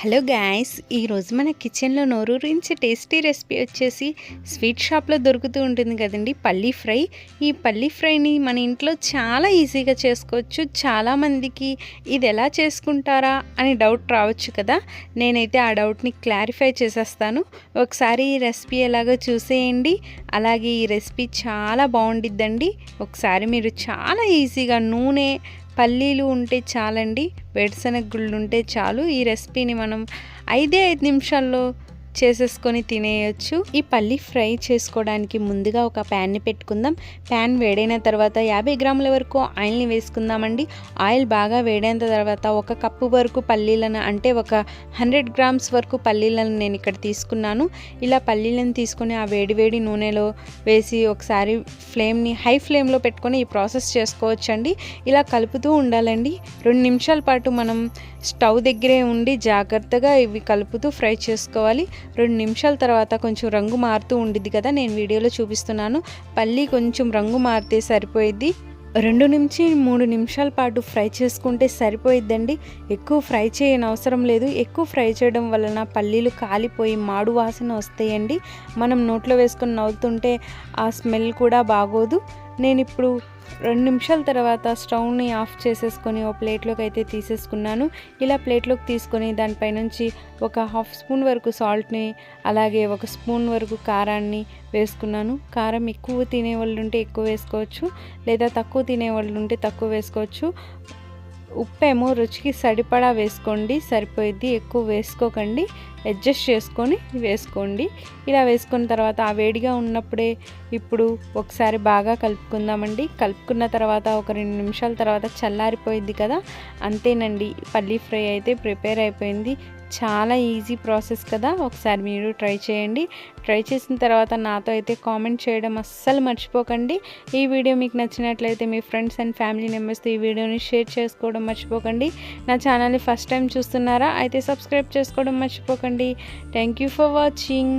Hello guys ఈరోజు మన కిచెన్లో నోరూరించి టేస్టీ రెసిపీ వచ్చేసి స్వీట్ షాప్లో దొరుకుతూ ఉంటుంది కదండి పల్లీ ఫ్రై. ఈ పల్లీ ఫ్రైని మన ఇంట్లో చాలా ఈజీగా చేసుకోవచ్చు. చాలామందికి ఇది ఎలా చేసుకుంటారా అని డౌట్ రావచ్చు కదా. నేనైతే ఆ డౌట్ని క్లారిఫై చేసేస్తాను. ఒకసారి ఈ రెసిపీ ఎలాగో చూసేయండి. అలాగే ఈ రెసిపీ చాలా బాగుండిద్దండి. ఒకసారి మీరు చాలా ఈజీగా నూనె పల్లీలు ఉంటే చాలండి వేరుశనగ గుళ్ళు ఉంటే చాలు. ఈ రెసిపీని మనం ఐదే ఐదు నిమిషాల్లో చేసేసుకొని తినేయచ్చు. ఈ పల్లి ఫ్రై చేసుకోవడానికి ముందుగా ఒక ప్యాన్ని పెట్టుకుందాం. ప్యాన్ వేడైన తర్వాత యాభై గ్రాముల వరకు ఆయిల్ని వేసుకుందామండి. ఆయిల్ బాగా వేడైన తర్వాత ఒక కప్పు వరకు పల్లీలను అంటే ఒక హండ్రెడ్ గ్రామ్స్ వరకు పల్లీలను నేను ఇక్కడ తీసుకున్నాను. ఇలా పల్లీలను తీసుకొని ఆ వేడి వేడి నూనెలో వేసి ఒకసారి ఫ్లేమ్ని హై ఫ్లేమ్లో పెట్టుకొని ఈ ప్రాసెస్ చేసుకోవచ్చండి. ఇలా కలుపుతూ ఉండాలండి. రెండు నిమిషాల పాటు మనం స్టవ్ దగ్గరే ఉండి జాగ్రత్తగా ఇవి కలుపుతూ ఫ్రై చేసుకోవాలి. రెండు నిమిషాల తర్వాత కొంచెం రంగు మారుతూ ఉండిద్ది కదా నేను వీడియోలో చూపిస్తున్నాను. పల్లి కొంచెం రంగు మారితే సరిపోయిద్ది. రెండు నుంచి మూడు నిమిషాల పాటు ఫ్రై చేసుకుంటే సరిపోయిద్దండి. ఎక్కువ ఫ్రై చేయని అవసరం లేదు. ఎక్కువ ఫ్రై చేయడం వలన పల్లీలు కాలిపోయి మాడు వాసన వస్తాయండి. మనం నోట్లో వేసుకొని నవ్వుతుంటే ఆ స్మెల్ కూడా బాగోదు. నేను ఇప్పుడు రెండు నిమిషాల తర్వాత స్టవ్ని ఆఫ్ చేసేసుకొని ఒక ప్లేట్లోకి అయితే తీసేసుకున్నాను. ఇలా ప్లేట్లోకి తీసుకొని దానిపైనుంచి ఒక హాఫ్ స్పూన్ వరకు సాల్ట్ని అలాగే ఒక స్పూన్ వరకు కారాన్ని వేసుకున్నాను. కారం ఎక్కువ తినే వాళ్ళు ఉంటే ఎక్కువ వేసుకోవచ్చు లేదా తక్కువ తినే వాళ్ళు ఉంటే తక్కువ వేసుకోవచ్చు. ఉప్పేమో రుచికి సరిపడా వేసుకోండి సరిపోయిద్ది ఎక్కువ వేసుకోకండి అడ్జస్ట్ చేసుకొని వేసుకోండి. ఇలా వేసుకున్న తర్వాత ఆ వేడిగా ఉన్నప్పుడే ఇప్పుడు ఒకసారి బాగా కలుపుకుందామండి. కలుపుకున్న తర్వాత ఒక రెండు నిమిషాల తర్వాత చల్లారిపోయింది కదా? అంతేనండి. పల్లీ ఫ్రై అయితే ప్రిపేర్ అయిపోయింది. చాలా ఈజీ ప్రాసెస్ కదా. ఒకసారి మీరు ట్రై చేయండి. ట్రై చేసిన తర్వాత నాతో అయితే కామెంట్ చేయడం అస్సలు మర్చిపోకండి. ఈ వీడియో మీకు నచ్చినట్లయితే మీ ఫ్రెండ్స్ అండ్ ఫ్యామిలీ మెంబర్స్తో ఈ వీడియోని షేర్ చేసుకోవడం మర్చిపోకండి. నా ఛానల్ని ఫస్ట్ టైం చూస్తున్నారా? అయితే సబ్స్క్రైబ్ చేసుకోవడం మర్చిపోకండి. Thank you for watching.